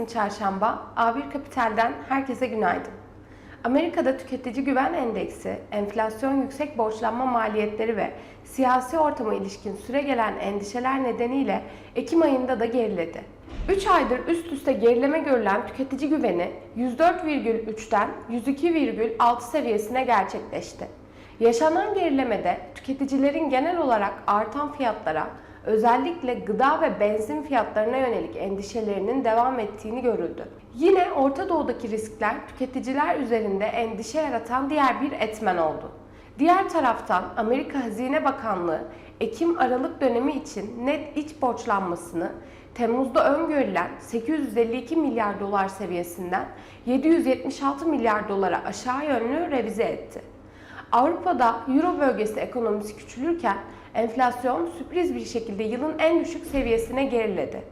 Kasım Çarşamba A1 Kapital'den herkese günaydın. Amerika'da tüketici güven endeksi, enflasyon yüksek borçlanma maliyetleri ve siyasi ortama ilişkin süregelen endişeler nedeniyle Ekim ayında da geriledi. 3 aydır üst üste gerileme görülen tüketici güveni 104,3'ten 102,6 seviyesine gerçekleşti. Yaşanan gerilemede tüketicilerin genel olarak artan fiyatlara, özellikle gıda ve benzin fiyatlarına yönelik endişelerinin devam ettiğini görüldü. Yine Orta Doğu'daki riskler tüketiciler üzerinde endişe yaratan diğer bir etmen oldu. Diğer taraftan Amerika Hazine Bakanlığı Ekim-Aralık dönemi için net iç borçlanmasını Temmuz'da öngörülen 852 milyar dolar seviyesinden 776 milyar dolara aşağı yönlü revize etti. Avrupa'da Euro bölgesi ekonomisi küçülürken enflasyon sürpriz bir şekilde yılın en düşük seviyesine geriledi.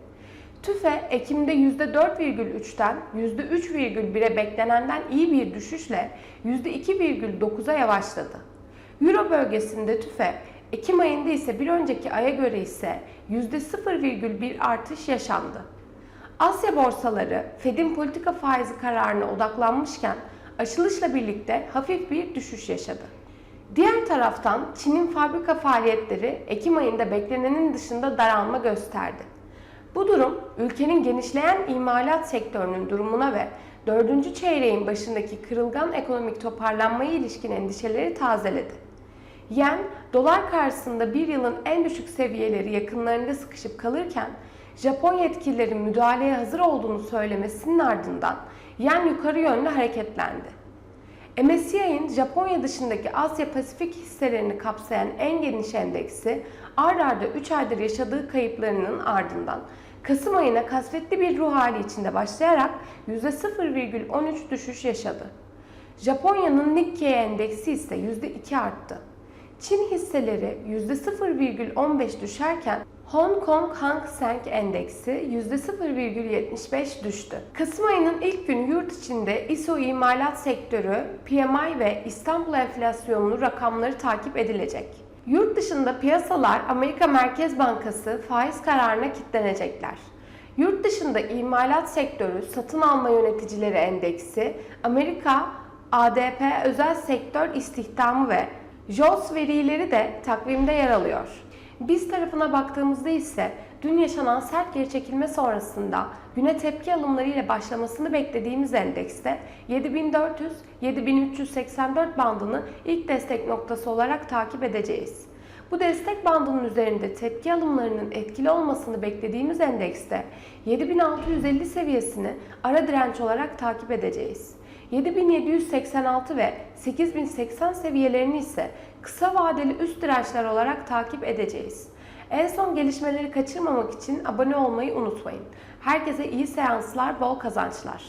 TÜFE Ekim'de %4,3'ten %3,1'e beklenenden iyi bir düşüşle %2,9'a yavaşladı. Euro bölgesinde TÜFE Ekim ayında ise bir önceki aya göre ise %0,1 artış yaşandı. Asya borsaları Fed'in politika faizi kararına odaklanmışken aşılışla birlikte hafif bir düşüş yaşadı. Diğer taraftan Çin'in fabrika faaliyetleri Ekim ayında beklenenin dışında daralma gösterdi. Bu durum ülkenin genişleyen imalat sektörünün durumuna ve dördüncü çeyreğin başındaki kırılgan ekonomik toparlanmaya ilişkin endişeleri tazeledi. Yen, dolar karşısında bir yılın en düşük seviyeleri yakınlarında sıkışıp kalırken Japon yetkililerin müdahaleye hazır olduğunu söylemesinin ardından yen yukarı yönlü hareketlendi. MSCI'nin Japonya dışındaki Asya Pasifik hisselerini kapsayan en geniş endeksi ard arda 3 aydır yaşadığı kayıplarının ardından Kasım ayına kasvetli bir ruh hali içinde başlayarak %0,13 düşüş yaşadı. Japonya'nın Nikkei endeksi ise %2 arttı. Çin hisseleri %0,15 düşerken Hong Kong Hang Seng Endeksi %0,75 düştü. Kasım ayının ilk günü yurt içinde ISO imalat sektörü, PMI ve İstanbul enflasyonlu rakamları takip edilecek. Yurt dışında piyasalar Amerika Merkez Bankası faiz kararına kilitlenecekler. Yurt dışında imalat sektörü satın alma yöneticileri endeksi, Amerika ADP özel sektör istihdamı ve JOLTS verileri de takvimde yer alıyor. Biz tarafına baktığımızda ise dün yaşanan sert geri çekilme sonrasında güne tepki alımları ile başlamasını beklediğimiz endekste 7400-7384 bandını ilk destek noktası olarak takip edeceğiz. Bu destek bandının üzerinde tepki alımlarının etkili olmasını beklediğimiz endekste 7650 seviyesini ara direnç olarak takip edeceğiz. 7786 ve 8080 seviyelerini ise kısa vadeli üst dirençler olarak takip edeceğiz. En son gelişmeleri kaçırmamak için abone olmayı unutmayın. Herkese iyi seanslar, bol kazançlar.